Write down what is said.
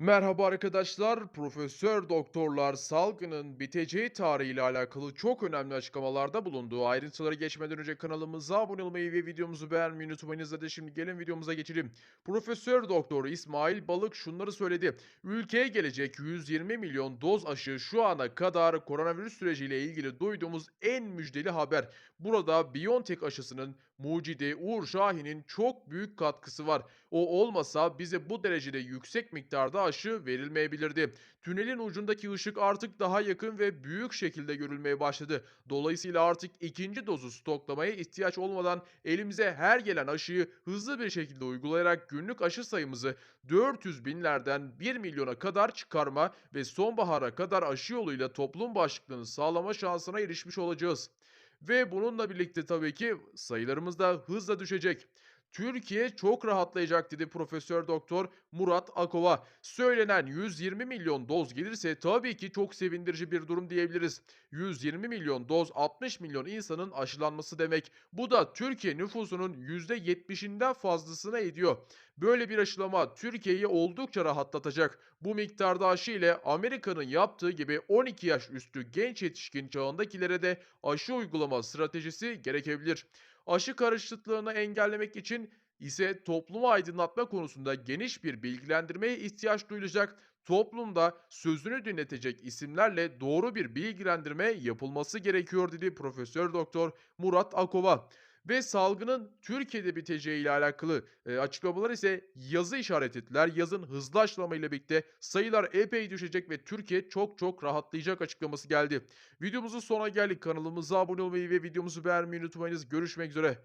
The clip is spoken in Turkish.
Merhaba arkadaşlar. Profesör doktorlar salgının biteceği tarihiyle alakalı çok önemli açıklamalarda bulundu. Ayrıntılara geçmeden önce kanalımıza abone olmayı ve videomuzu beğenmeyi unutmayınız. Hadi şimdi gelin videomuza geçelim. Profesör doktor İsmail Balık şunları söyledi. Ülkeye gelecek 120 milyon doz aşı şu ana kadar koronavirüs süreciyle ilgili duyduğumuz en müjdeli haber. Burada BioNTech aşısının mucidi Uğur Şahin'in çok büyük katkısı var. O olmasa bize bu derecede yüksek miktarda aşı verilmeyebilirdi. Tünelin ucundaki ışık artık daha yakın ve büyük şekilde görülmeye başladı. Dolayısıyla artık ikinci dozu stoklamaya ihtiyaç olmadan elimize her gelen aşıyı hızlı bir şekilde uygulayarak günlük aşı sayımızı 400 binlerden 1 milyona kadar çıkarma ve sonbahara kadar aşı yoluyla toplum bağışıklığını sağlama şansına erişmiş olacağız. Ve bununla birlikte tabii ki sayılarımız da hızla düşecek. Türkiye çok rahatlayacak dedi Profesör Doktor Murat Akova. Söylenen 120 milyon doz gelirse tabii ki çok sevindirici bir durum diyebiliriz. 120 milyon doz 60 milyon insanın aşılanması demek. Bu da Türkiye nüfusunun %70'inden fazlasına ediyor. Böyle bir aşılama Türkiye'yi oldukça rahatlatacak. Bu miktarda aşı ile Amerika'nın yaptığı gibi 12 yaş üstü genç yetişkin çağındakilere de aşı uygulama stratejisi gerekebilir. Aşı karışıklığını engellemek için ise toplumu aydınlatma konusunda geniş bir bilgilendirmeye ihtiyaç duyulacak. Toplumda sözünü dinletecek isimlerle doğru bir bilgilendirme yapılması gerekiyor dedi Profesör Doktor Murat Akova. Ve salgının Türkiye'de biteceği ile alakalı e, açıklamalar ise yazı işaret ettiler. Yazın hızlı aşılama ile birlikte sayılar epey düşecek ve Türkiye çok çok rahatlayacak açıklaması geldi. Videomuzun sonuna geldik. Kanalımıza abone olmayı ve videomuzu beğenmeyi unutmayınız. Görüşmek üzere.